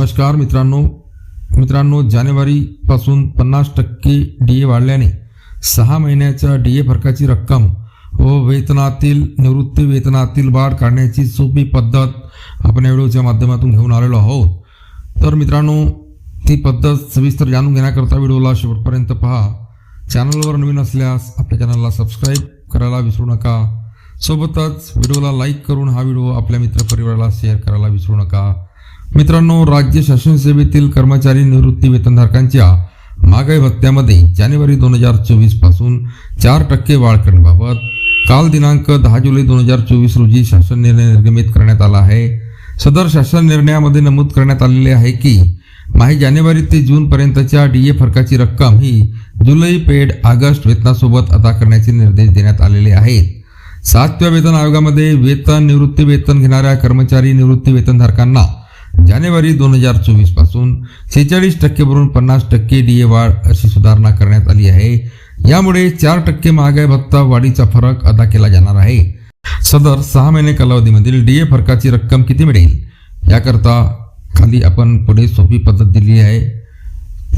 नमस्कार मित्रांनो. मित्रांनो जानेवारीपासून पन्नास टक्के डी ए वाढल्याने सहा महिन्याच्या डी ए फरकाची रक्कम व वेतनातील निवृत्ती वेतनातील वाढ काढण्याची सोपी पद्धत आपण या व्हिडिओच्या माध्यमातून घेऊन आलेलो आहोत. तर मित्रांनो ती पद्धत सविस्तर जाणून घेण्याकरता व्हिडिओला शेवटपर्यंत पहा. चॅनलवर नवीन असल्यास आपल्या चॅनलला सबस्क्राईब करायला विसरू नका. सोबतच व्हिडिओला लाईक करून हा व्हिडिओ आपल्या मित्रपरिवाराला शेअर करायला विसरू नका. मित्रांनो राज्य शासन सेवेतील कर्मचारी निवृत्ती वेतनधारकांच्या महागाई भत्त्यामध्ये जानेवारी दोन हजार चोवीसपासून चार टक्के वाढ करण्याबाबत काल दिनांक दहा जुलै दोन हजार चोवीस रोजी शासन निर्णय निर्गमित करण्यात आला आहे. सदर शासन निर्णयामध्ये नमूद करण्यात आलेले आहे की माही जानेवारी ते जूनपर्यंतच्या डी ए फरकाची रक्कम ही जुलै पेड ऑगस्ट वेतनासोबत अदा करण्याचे निर्देश देण्यात आलेले आहेत. सातव्या वेतन आयोगामध्ये वेतन निवृत्ती वेतन घेणाऱ्या कर्मचारी निवृत्ती वेतनधारकांना जानेवारी दोन हजार चोवीसपासून सेहेचाळीस टक्केवरून पन्नास टक्के डी ए वाढ अशी सुधारणा करण्यात आली आहे. यामुळे चार टक्के महागाई भत्ता वाढीचा फरक अदा केला जाणार आहे. सदर सहा महिने कालावधीमधील डी ए फरकाची रक्कम किती मिळेल? याकरता खाली आपण पुढे सोपी पद्धत दिली आहे.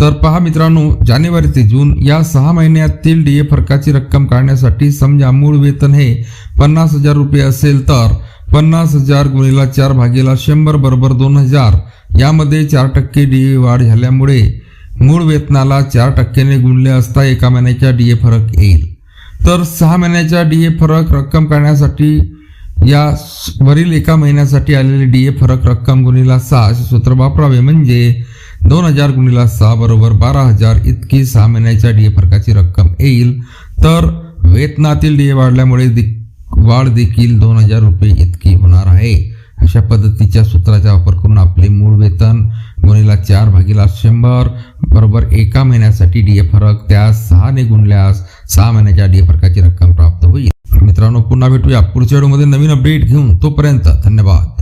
तर पहा मित्रांनो जानेवारी ते जून या सहा महिन्यातील डी ए फरकाची रक्कम काढण्यासाठी समजा मूळ वेतन हे पन्नास हजार रुपये असेल तर पन्नास हजार गुणिला चार भागेला शंभर बरोबर दोन हजार. यामध्ये चार टक्के डी ए वाढ झाल्यामुळे मूळ वेतनाला चार टक्क्याने गुणले असता एका महिन्याच्या डी ए फरक येईल. तर सहा महिन्याच्या डी ए फरक रक्कम काढण्यासाठी या वरील एका महिन्यासाठी आलेले डी ए फरक रक्कम गुणिला सहा असे सूत्र वापरावे. म्हणजे दोन हजार गुणिला सहा बरोबर बारा हजार इतकी सहा महिन्याच्या डी ए फरकाची रक्कम येईल. तर वेतनातील डी ए वाढल्यामुळे वाढ देखील दोन हजार रुपये इतकी होणार आहे. अशा पद्धतीच्या सूत्राचा वापर करून आपले मूळ वेतन गुणिला चार भागीला शंभर बरोबर एका महिन्यासाठी डी ए फरक त्यास सहाने गुणल्यास सहा महिन्याच्या डी ए फरकाची रक्कम प्राप्त होईल. मित्रांनो पुन्हा भेटूया पुढच्या व्हिडिओमध्ये नवीन अपडेट घेऊन. तोपर्यंत धन्यवाद.